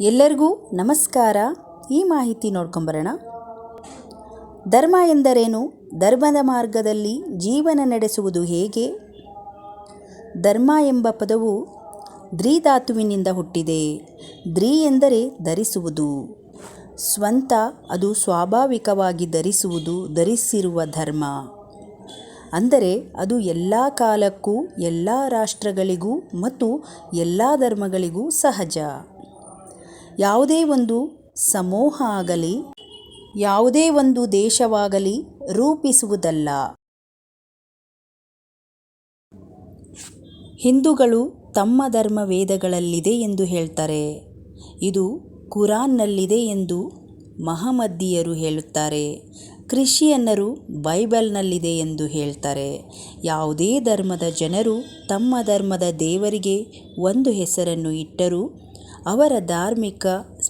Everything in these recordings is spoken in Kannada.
ಎಲ್ಲರಿಗೂ ನಮಸ್ಕಾರ. ಈ ಮಾಹಿತಿ ನೋಡ್ಕೊಂಬರೋಣ. ಧರ್ಮ ಎಂದರೇನು? ಧರ್ಮದ ಮಾರ್ಗದಲ್ಲಿ ಜೀವನ ನಡೆಸುವುದು ಹೇಗೆ? ಧರ್ಮ ಎಂಬ ಪದವು ಧ್ರೀಧಾತುವಿನಿಂದ ಹುಟ್ಟಿದೆ. ಧ್ರೀ ಎಂದರೆ ಧರಿಸುವುದು. ಸ್ವಂತ ಅದು ಸ್ವಾಭಾವಿಕವಾಗಿ ಧರಿಸುವುದು, ಧರಿಸಿರುವ ಧರ್ಮ. ಅಂದರೆ ಅದು ಎಲ್ಲ ಕಾಲಕ್ಕೂ, ಎಲ್ಲ ರಾಷ್ಟ್ರಗಳಿಗೂ ಮತ್ತು ಎಲ್ಲ ಧರ್ಮಗಳಿಗೂ ಸಹಜ. ಯಾವುದೇ ಒಂದು ಸಮೂಹ ಆಗಲಿ, ಯಾವುದೇ ಒಂದು ದೇಶವಾಗಲಿ ರೂಪಿಸುವುದಲ್ಲ. ಹಿಂದೂಗಳು ತಮ್ಮ ಧರ್ಮ ವೇದಗಳಲ್ಲಿದೆ ಎಂದು ಹೇಳ್ತಾರೆ. ಇದು ಕುರಾನ್ನಲ್ಲಿದೆ ಎಂದು ಮಹಮದ್ದಿಯರು ಹೇಳುತ್ತಾರೆ. ಕ್ರಿಶ್ಚಿಯನ್ನರು ಬೈಬಲ್ನಲ್ಲಿದೆ ಎಂದು ಹೇಳ್ತಾರೆ. ಯಾವುದೇ ಧರ್ಮದ ಜನರು ತಮ್ಮ ಧರ್ಮದ ದೇವರಿಗೆ ಒಂದು ಹೆಸರನ್ನು ಇಟ್ಟರೂ, ಅವರ ಧಾರ್ಮಿಕ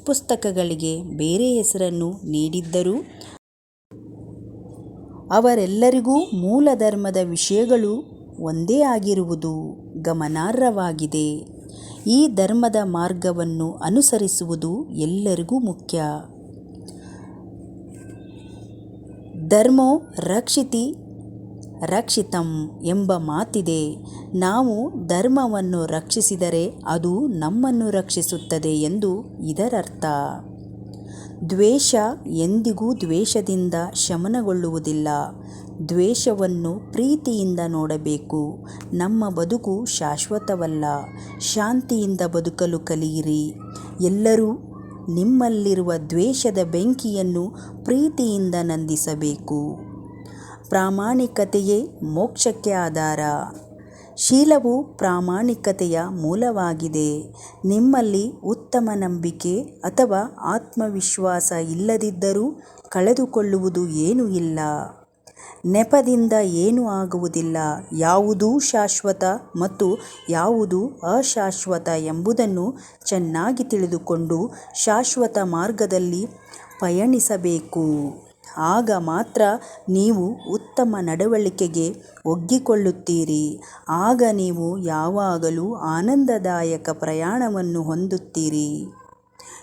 ಪುಸ್ತಕಗಳಿಗೆ ಬೇರೆ ಹೆಸರನ್ನು ನೀಡಿದ್ದರೂ, ಅವರೆಲ್ಲರಿಗೂ ಮೂಲ ಧರ್ಮದ ವಿಷಯಗಳು ಒಂದೇ ಆಗಿರುವುದು ಗಮನಾರ್ಹವಾಗಿದೆ. ಈ ಧರ್ಮದ ಮಾರ್ಗವನ್ನು ಅನುಸರಿಸುವುದು ಎಲ್ಲರಿಗೂ ಮುಖ್ಯ. ಧರ್ಮೋ ರಕ್ಷಿತಿ, ರಕ್ಷಿತಂ ಎಂಬ ಮಾತಿದೆ. ನಾವು ಧರ್ಮವನ್ನು ರಕ್ಷಿಸಿದರೆ ಅದು ನಮ್ಮನ್ನು ರಕ್ಷಿಸುತ್ತದೆ ಎಂದು ಇದರರ್ಥ. ದ್ವೇಷ ಎಂದಿಗೂ ದ್ವೇಷದಿಂದ ಶಮನಗೊಳ್ಳುವುದಿಲ್ಲ. ದ್ವೇಷವನ್ನು ಪ್ರೀತಿಯಿಂದ ನೋಡಬೇಕು. ನಮ್ಮ ಬದುಕು ಶಾಶ್ವತವಲ್ಲ. ಶಾಂತಿಯಿಂದ ಬದುಕಲು ಕಲಿಯಿರಿ. ಎಲ್ಲರೂ ನಿಮ್ಮಲ್ಲಿರುವ ದ್ವೇಷದ ಬೆಂಕಿಯನ್ನು ಪ್ರೀತಿಯಿಂದ ನಂದಿಸಬೇಕು. ಪ್ರಾಮಾಣಿಕತೆಯೇ ಮೋಕ್ಷಕ್ಕೆ ಆಧಾರ. ಶೀಲವು ಪ್ರಾಮಾಣಿಕತೆಯ ಮೂಲವಾಗಿದೆ. ನಿಮ್ಮಲ್ಲಿ ಉತ್ತಮ ನಂಬಿಕೆ ಅಥವಾ ಆತ್ಮವಿಶ್ವಾಸ ಇಲ್ಲದಿದ್ದರೂ ಕಳೆದುಕೊಳ್ಳುವುದು ಏನೂ ಇಲ್ಲ. ನೆಪದಿಂದ ಏನೂ ಆಗುವುದಿಲ್ಲ, ಯಾವುದೂ ಶಾಶ್ವತ ಮತ್ತು ಯಾವುದು ಅಶಾಶ್ವತ ಎಂಬುದನ್ನು ಚೆನ್ನಾಗಿ ತಿಳಿದುಕೊಂಡು ಶಾಶ್ವತ ಮಾರ್ಗದಲ್ಲಿ ಪಯಣಿಸಬೇಕು. ಆಗ ಮಾತ್ರ ನೀವು ಉತ್ತಮ ನಡವಳಿಕೆಗೆ ಒಗ್ಗಿಕೊಳ್ಳುತ್ತೀರಿ. ಆಗ ನೀವು ಯಾವಾಗಲೂ ಆನಂದದಾಯಕ ಪ್ರಯಾಣವನ್ನು ಹೊಂದುತ್ತೀರಿ.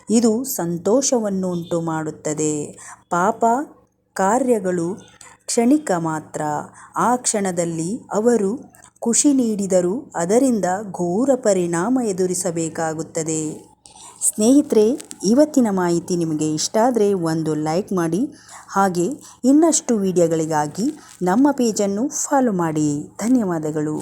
ಇದು ಸಂತೋಷವನ್ನು ಉಂಟು ಮಾಡುತ್ತದೆ ಪಾಪ ಕಾರ್ಯಗಳು ಕ್ಷಣಿಕ ಮಾತ್ರ. ಆ ಕ್ಷಣದಲ್ಲಿ ಅವರು ಖುಷಿ ನೀಡಿದರೂ ಅದರಿಂದ ಘೋರ ಪರಿಣಾಮ ಎದುರಿಸಬೇಕಾಗುತ್ತದೆ. ಸ್ನೇಹಿತರೆ, ಇವತ್ತಿನ ಮಾಹಿತಿ ನಿಮಗೆ ಇಷ್ಟ ಆದರೆ ಒಂದು ಲೈಕ್ ಮಾಡಿ, ಹಾಗೆ ಇನ್ನಷ್ಟು ವಿಡಿಯೋಗಳಿಗಾಗಿ ನಮ್ಮ ಪೇಜನ್ನು ಫಾಲೋ ಮಾಡಿ. ಧನ್ಯವಾದಗಳು.